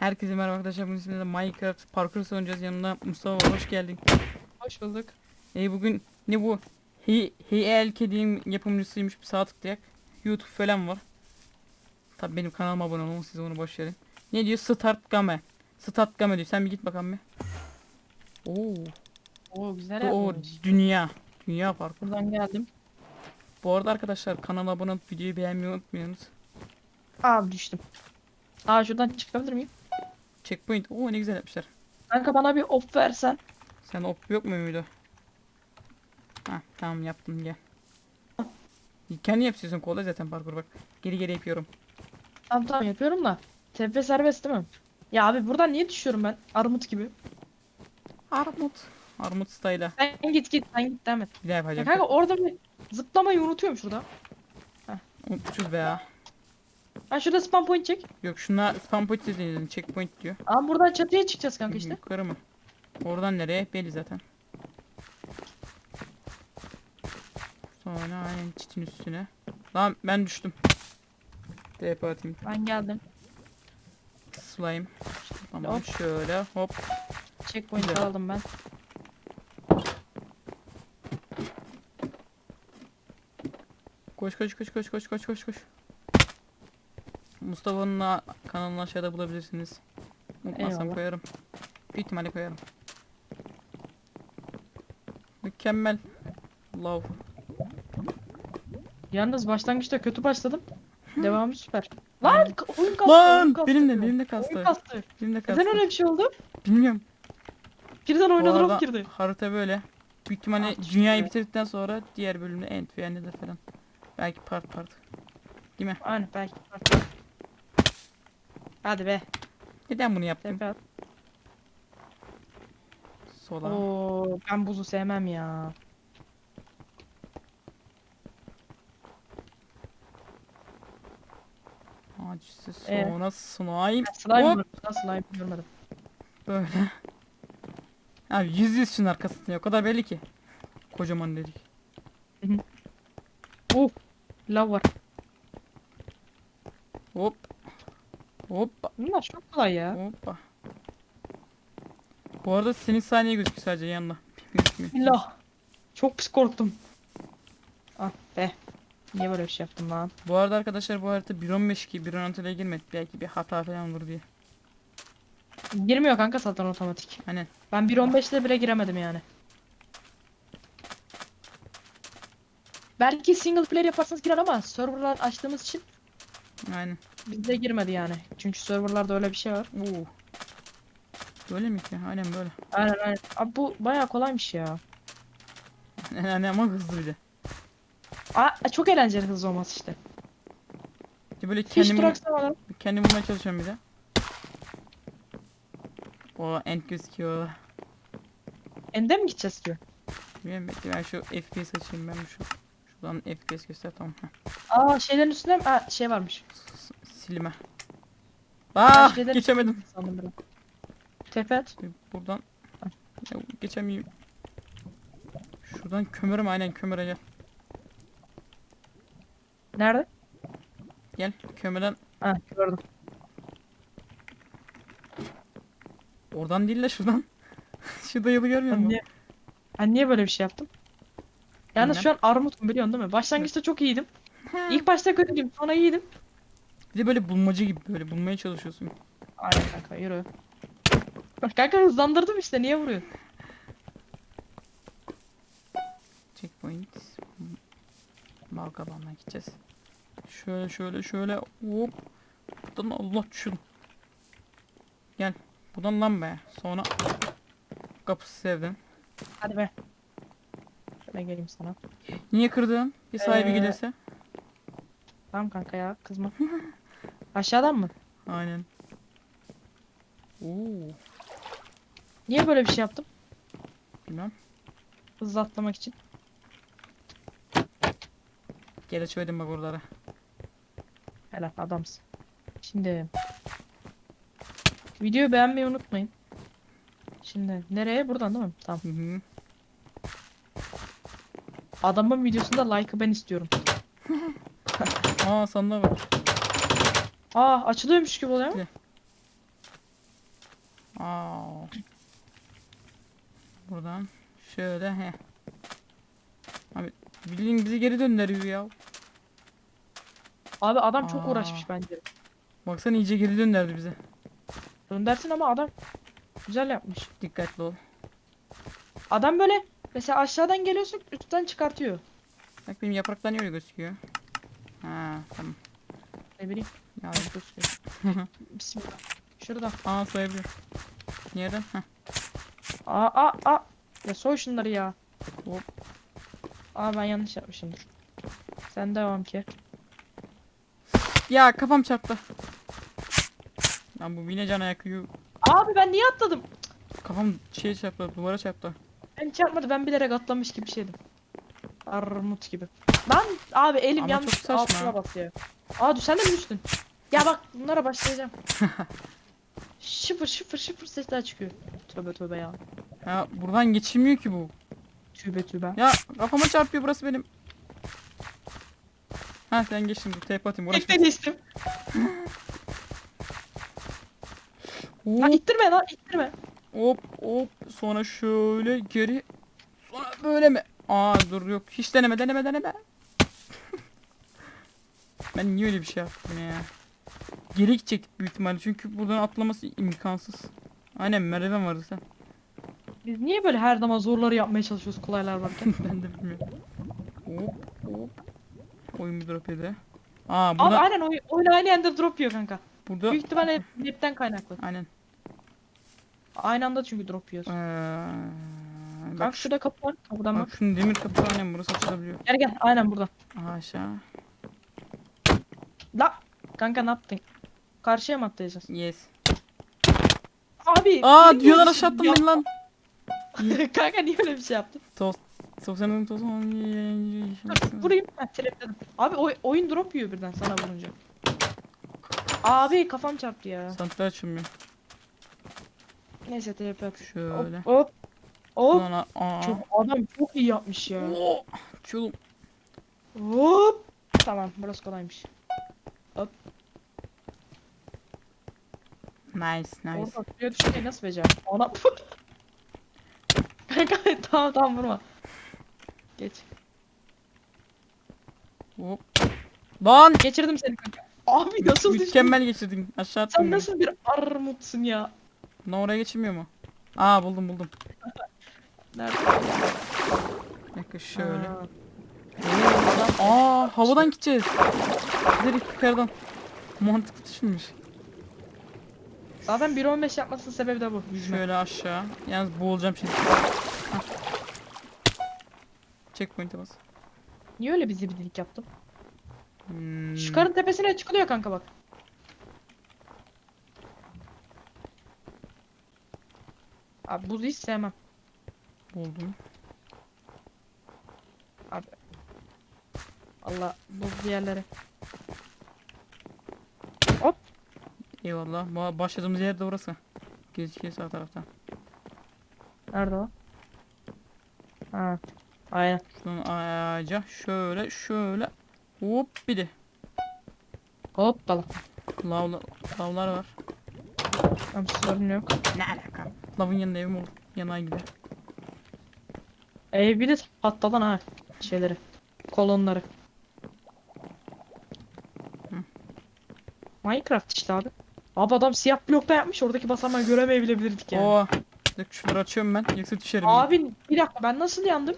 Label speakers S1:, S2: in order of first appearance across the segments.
S1: Herkese merhaba arkadaşlar. Bugün sizinle Minecraft parkur oynayacağız. Yanımda Mustafa var. Hoş geldin.
S2: Hoş bulduk.
S1: E bugün ne bu? Hey, hey El Kedi'nin yapımcısıymış. Bir sağa tıklayak. YouTube falan var. Tabi benim kanalıma abone olun. Siz onu boş verin. Ne diyor? Start Game. Start Game diyor. Sen bir git bakalım bir. Oo.
S2: Oo güzel
S1: O
S2: yapmış.
S1: dünya. Dünya parkur.
S2: Buradan geldim.
S1: Bu arada arkadaşlar kanala abone olup videoyu beğenmeyi unutmayınız.
S2: Aa düştüm. Aa şuradan çıkabilir miyim?
S1: Checkpoint. Oo ne güzel yapmışlar.
S2: Kanka bana bir op versen.
S1: Sen op yok mu muydu? Ha tamam yaptım gel. Kendi yapıyorsun kolay zaten parkur bak. Geri geri yapıyorum.
S2: Tamam tamam yapıyorum da. TP serbest değil mi? Ya abi buradan niye düşüyorum ben? Armut gibi.
S1: Armut. Armut style'a.
S2: Sen git git sen git devam et.
S1: Bir daha
S2: Ya
S1: yapacağım.
S2: kanka orada bir zıplamayı unutuyorum şurada.
S1: Unutmuşuz be ya.
S2: Ben şurada spam point çek.
S1: Yok şuna spam point dedin. Checkpoint diyor.
S2: Aa buradan çatıya çıkacağız kanka işte.
S1: Yukarı mı? Oradan nereye? Belli zaten. Sonra aynen çitin üstüne. Lan ben düştüm. TP atayım.
S2: Ben geldim.
S1: Slime. Tamam
S2: Hop.
S1: şöyle hop.
S2: Checkpoint
S1: Güzel.
S2: aldım ben.
S1: Koş koş koş koş koş koş koş koş. Mustafa'nın kanalını aşağıda bulabilirsiniz. Unutmazsam
S2: Eyvallah.
S1: koyarım. Büyük ihtimalle koyarım. Mükemmel. Love.
S2: Yalnız başlangıçta kötü başladım. Devamı süper. Lan oyun kastı.
S1: Lan
S2: kastı
S1: benim de benim de
S2: Oyun
S1: kastı.
S2: kastı.
S1: Benim de kastı.
S2: Neden öyle bir şey oldu?
S1: Bilmiyorum.
S2: Birden
S1: Bu
S2: oyuna
S1: arada
S2: drop girdi.
S1: harita böyle. Büyük ihtimalle
S2: Ah,
S1: dünyayı
S2: ederim.
S1: bitirdikten sonra diğer bölümde end ve end'de falan. Belki part part.
S2: Aynen belki. Hadi be.
S1: Neden bunu yaptım?
S2: Tepe at.
S1: Sola.
S2: Oo, ben buzu sevmem ya.
S1: Acısı
S2: Ee?
S1: sonra slime.
S2: Slime
S1: Hop.
S2: Nasıl slime görmedim.
S1: Böyle. Abi yüz yüz şunun arkasında. O kadar belli ki. Kocaman dedik.
S2: Lav var.
S1: Hop. Hoppa.
S2: Bunlar çok kolay ya.
S1: Hoppa. Bu arada senin saniye gözüküyor sadece yanında. Gözükmüyor.
S2: Billah. Çok pis korktum. Ah be. Niye böyle bir şey yaptım lan?
S1: Bu arada arkadaşlar bu harita 1.15 ki 1.16'ya girmedi. Belki bir hata falan olur diye.
S2: Girmiyor kanka zaten otomatik.
S1: Hani
S2: Ben 1.15'te bile giremedim yani. Belki single player yaparsanız girer ama serverlar açtığımız için
S1: aynen.
S2: bizde girmedi yani. Çünkü serverlarda öyle bir şey var.
S1: Oo. Böyle mi ki? Aynen böyle.
S2: Aynen aynen. Abi bu bayağı kolaymış ya.
S1: Yani ama hızlı bir de.
S2: Aa, çok eğlenceli hızlı olması işte.
S1: İşte böyle
S2: Hiç
S1: kendimi,
S2: duraksamadan.
S1: kendimi bulmaya çalışıyorum bir de. O end gözüküyor.
S2: Ende mi gideceğiz ki?
S1: Bilmiyorum bekle ben şu FPS açayım ben şu. Şuradan FPS göster tamam.
S2: Aa şeylerin üstünde mi? Aa, şey varmış.
S1: S- Silme.
S2: Şeylerin
S1: geçemedim.
S2: sandım biraz. Tepe at.
S1: Buradan Ya, geçemeyeyim. Şuradan kömürüm aynen kömüre gel.
S2: Nerede?
S1: Gel kömürden
S2: Ha gördüm.
S1: oradan değil de şuradan. Şurada yolu görmüyor musun?
S2: ben niye böyle bir şey yaptım? Yalnız şu an armutum biliyorsun değil mi? Başlangıçta çok iyiydim. İlk başta kötüydüm sonra iyiydim.
S1: Bir de böyle bulmaca gibi böyle bulmaya çalışıyorsun.
S2: Aynen kanka yürü. Kanka hızlandırdım işte niye vuruyor?
S1: Checkpoint. Balkabandan gideceğiz. Şöyle şöyle şöyle hop. Buradan Allah düşün. Gel. Buradan lan be. Sonra kapısı sevdim.
S2: Hadi be. Şöyle geleyim sana.
S1: Niye kırdın? Bir sahibi
S2: Ee,
S1: gelirse.
S2: Tamam kanka ya kızma. Aşağıdan mı?
S1: Aynen. Oo,
S2: Niye böyle bir şey yaptım?
S1: bilmem.
S2: Hızlı atlamak için.
S1: Gel açıverdim bak oralara.
S2: Helal adamsın. Şimdi videoyu beğenmeyi unutmayın. Şimdi nereye? Buradan değil mi? Tamam.
S1: Hı hı.
S2: Adamın videosunda like'ı ben istiyorum.
S1: Aa sandığa bak.
S2: Aa açılıyormuş gibi oluyor ama.
S1: Aa. Buradan şöyle he. Abi bildiğin bizi geri döndürüyor ya.
S2: Abi adam çok
S1: Aa.
S2: uğraşmış bence.
S1: Baksana iyice geri döndürdü bizi.
S2: Göndersin ama adam güzel yapmış.
S1: Dikkatli ol.
S2: Adam böyle mesela aşağıdan geliyorsun üstten çıkartıyor.
S1: Bak benim yapraklar niye öyle gözüküyor? Ha tamam.
S2: Ne bileyim.
S1: Ya,
S2: Bismillah. Şurada.
S1: aa soyabiliyor. Nereden? Heh.
S2: Aa aa aa. Ya soy şunları ya.
S1: Hop.
S2: Aa ben yanlış yapmışımdır. Sen devam ki.
S1: Ya kafam çarptı. Ya bu yine cana yakıyor.
S2: Abi ben niye atladım?
S1: Kafam şeye çarptı, duvara çarptı.
S2: Ben çarpmadı ben bilerek atlamış gibi şeydim. Armut gibi. Ben abi elim
S1: Ama
S2: yanlış altına basıyor. Aa sen de mi düştün? Ya bak bunlara başlayacağım. şıfır şıfır şıfır sesler çıkıyor. Tövbe tövbe ya.
S1: Ya buradan geçilmiyor ki bu.
S2: Tövbe tövbe.
S1: Ya kafama çarpıyor burası benim. Ha sen geçtin dur teyp atayım uğraşma.
S2: Tek geçtim.
S1: Hop
S2: Lan ittirme lan ittirme.
S1: hop hop sonra şöyle geri sonra böyle mi? Aa dur yok hiç deneme deneme deneme. ben niye öyle bir şey yaptım ya? Geri gidecek büyük ihtimalle çünkü buradan atlaması imkansız. Aynen merdiven vardı sen.
S2: Biz niye böyle her zaman zorları yapmaya çalışıyoruz kolaylar varken?
S1: ben de bilmiyorum. Hop hop. Oyun bir drop yedi. Aa
S2: Abi
S1: burada
S2: aynen oy oyun aynı anda drop yiyor kanka.
S1: burada
S2: Büyük ihtimalle map'ten kaynaklı.
S1: aynen.
S2: Aynı anda çünkü drop yiyoruz.
S1: Ee,
S2: Bak
S1: bak,
S2: şurada kapı var. Kapıdan bak.
S1: bak şunun demir kapı aynen burası açılabiliyor.
S2: Gel gel aynen burada.
S1: Aha aşağı.
S2: La kanka ne yaptın? Karşıya mı atlayacağız?
S1: Yes.
S2: Abi.
S1: Aa diyorlar aşağı attım beni lan.
S2: kanka niye öyle bir şey yaptın?
S1: Toz. Sosyalın toz.
S2: Vurayım. Ha trapledim. Abi oy- oyun drop yiyor birden sana vurunca. Abi kafam çarptı ya.
S1: Santralar açılmıyor.
S2: Neyse trap.
S1: Şöyle.
S2: Hop hop. Hop.
S1: Aa.
S2: Çok, adam çok iyi yapmış ya.
S1: Oo, Çulum.
S2: Hop. Tamam burası kolaymış.
S1: Nice nice.
S2: Orada suya düşmeyi nasıl becer? Ona Kanka tamam tamam vurma. Geç.
S1: Hop. Lan.
S2: Geçirdim seni kanka. Abi nasıl düştün?
S1: Mükemmel geçirdin. Aşağı attın
S2: Sen
S1: beni.
S2: nasıl bir armutsun ya?
S1: Lan oraya geçilmiyor mu? Aa buldum buldum.
S2: Nerede?
S1: Dakika şöyle.
S2: Aa.
S1: Aa havadan gideceğiz. Direkt yukarıdan. Mantıklı düşünmüş.
S2: Zaten 1.15 yapmasının sebebi de bu. Yüzme.
S1: Şöyle aşağı. Yalnız boğulacağım şimdi. Hah. Checkpoint'e bas.
S2: Niye öyle bir zibidilik yaptım?
S1: Hmm.
S2: Şu karın tepesine çıkılıyor kanka bak. Abi buzu hiç sevmem.
S1: Buldum.
S2: Abi. Allah buzlu yerlere.
S1: Eyvallah. Ba- Başladığımız yer de orası. Gözüküyor sağ taraftan.
S2: Nerede o? Ha. Aynen.
S1: Şuradan ağaca şöyle şöyle. Hop bir de.
S2: Hoppala.
S1: Lavla, lavlar var.
S2: Tamam sorun yok.
S1: Ne alaka? Lavın yanında evim olur. Yanağa gider.
S2: Ev bir de patladan ha şeyleri. Kolonları.
S1: Hı.
S2: Minecraft işte abi. Abi adam siyah blokta yapmış oradaki basamağı göremeyebilirdik yani.
S1: Oo. Şunları açıyorum ben. Yoksa düşerim.
S2: Abi bir dakika ben nasıl yandım?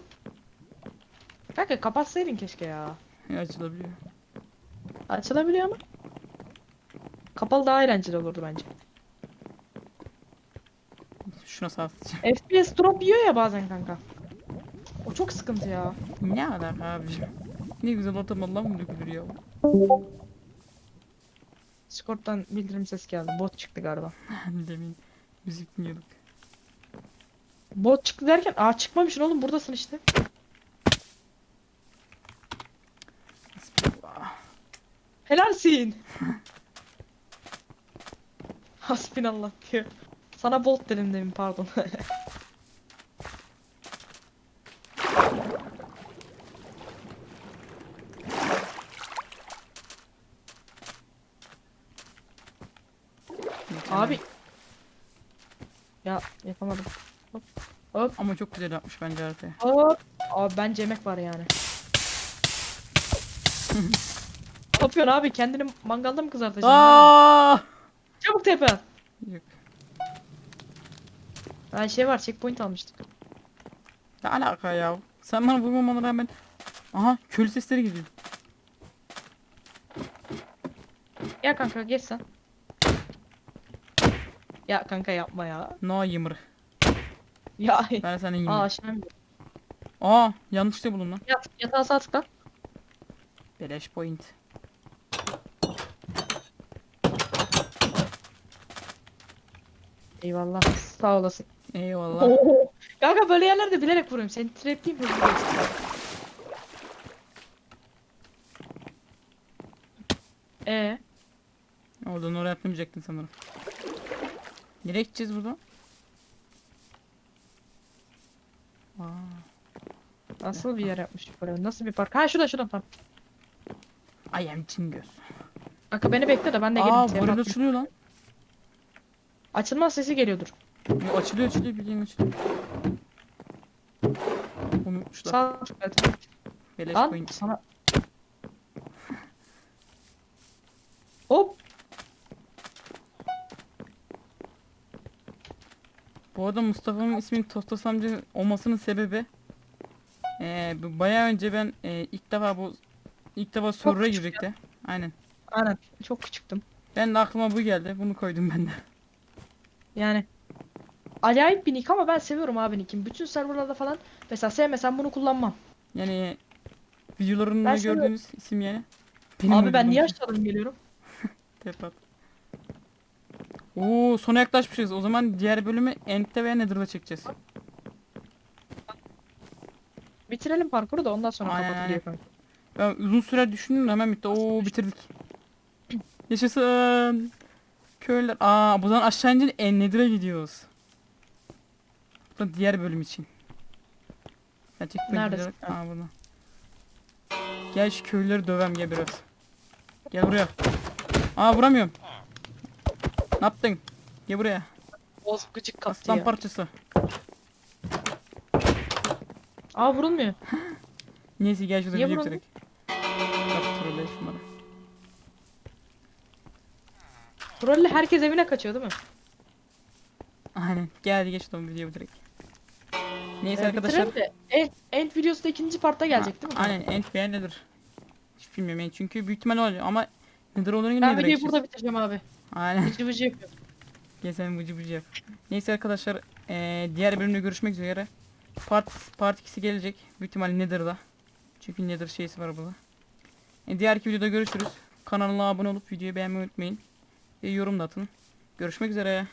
S2: Kanka kapatsaydın keşke ya.
S1: Ya, Açılabiliyor.
S2: Açılabiliyor ama. Kapalı daha eğlenceli olurdu bence.
S1: Sağ atacağım.
S2: FPS drop yiyor ya bazen kanka. O çok sıkıntı ya.
S1: Ne alaka abicim? Ne güzel atam Allah'ım dökülür ya.
S2: Discord'dan bildirim ses geldi. Bot çıktı galiba.
S1: Demin müzik dinliyorduk.
S2: Bot çıktı derken aa çıkmamışsın oğlum buradasın işte. Helalsin. Hasbinallah diyor. Sana bot dedim demin pardon. Abi Ya yapamadım. Hop. Hop.
S1: Ama çok güzel yapmış bence haritayı.
S2: Hop. Abi bence emek var yani. ne yapıyorsun abi? Kendini mangalda mı kızartacaksın?
S1: Aa!
S2: Çabuk tepe.
S1: Yok.
S2: Ben şey var checkpoint almıştık.
S1: Ne alaka ya? Sen bana vurmamana rağmen... Aha köylü sesleri geliyor.
S2: Ya kanka geç sen. Ya kanka yapma ya.
S1: No yımır.
S2: Ya.
S1: Ben senin yımır.
S2: Aa
S1: Aa,
S2: aşağı mı?
S1: yanlışta bulun lan.
S2: Yat, yatağa sağ tıkla.
S1: Beleş point.
S2: Eyvallah. Sağ olasın.
S1: Eyvallah.
S2: Oo. Kanka böyle yerlerde bilerek vuruyorum. Seni trapleyeyim hızlı geçsin. Ee,
S1: Oradan oraya atlamayacaktın sanırım. Nereye gideceğiz buradan? Aa,
S2: nasıl bir yer yapmış böyle? Nasıl bir park? Ha şurada şurada tamam.
S1: I am Cingöz.
S2: Kanka beni bekle de ben de
S1: Aa
S2: geleyim.
S1: bu
S2: Senin
S1: arada
S2: aklın-
S1: açılıyor lan.
S2: Açılma sesi geliyordur.
S1: Yo, açılıyor açılıyor bildiğin açılıyor. Unutmuşlar.
S2: Sağ tıkla.
S1: Beleş
S2: Lan sana. Hop.
S1: Bu arada Mustafa'nın isminin Tostos amca olmasının sebebi eee bu bayağı önce ben eee, ilk defa bu ilk defa server'a
S2: küçük
S1: girecekti. Aynen.
S2: Aynen. Çok küçüktüm.
S1: Ben de aklıma bu geldi. Bunu koydum ben de.
S2: Yani acayip bir nick ama ben seviyorum abi nick'imi. Bütün serverlarda falan mesela sevmesem bunu kullanmam.
S1: Yani videolarında
S2: Ben seviyorum.
S1: gördüğünüz isim yani. Benim
S2: abi ben niye
S1: şey.
S2: aşağıdan geliyorum?
S1: Tepat. Oo sona yaklaşmışız. O zaman diğer bölümü End'de veya Nether'da çekeceğiz.
S2: Bitirelim parkuru da ondan sonra
S1: Aynen,
S2: kapatılıyor
S1: aynen.
S2: kanka.
S1: Ben uzun süre düşündüm de hemen bitti. Oo bitirdik. Yaşasın. Köylüler. Aa buradan aşağı ince en Nether'a gidiyoruz. Bu diğer bölüm için. Tek bölüm
S2: Neredesin?
S1: olarak- Aa burada. Gel şu köylüleri dövem gel biraz. Gel buraya. Aa vuramıyorum. Ne yaptın? Gel buraya.
S2: Boz gıcık kaptı
S1: Aslan
S2: ya.
S1: parçası.
S2: Aa vurulmuyor.
S1: Neyse gel şurada
S2: Niye
S1: video
S2: vuramıyor?
S1: bitirek. Bak trolle şunları.
S2: Trolle herkes evine kaçıyor değil mi?
S1: Aynen. Gel geç şuradan video bitirek. Neyse
S2: Ee,
S1: arkadaşlar.
S2: bitirelim de End, end videosu da ikinci partta gelecek değil mi?
S1: Aynen end beğen nedir? Hiç bilmiyorum yani çünkü büyük ihtimal olacak ama nedir yine
S2: Ben
S1: nedir
S2: videoyu burada bitireceğim abi.
S1: Aynen.
S2: Vıcı vıcı yapıyorum.
S1: Gel sen vıcı vıcı yap. Neyse arkadaşlar eee, diğer bölümde görüşmek üzere. Part, part 2'si gelecek. Büyük ihtimal Nether'da. Çünkü Nether şeysi var burada. E, diğerki videoda görüşürüz. Kanalına abone olup videoyu beğenmeyi unutmayın. Ve yorum da atın. Görüşmek üzere.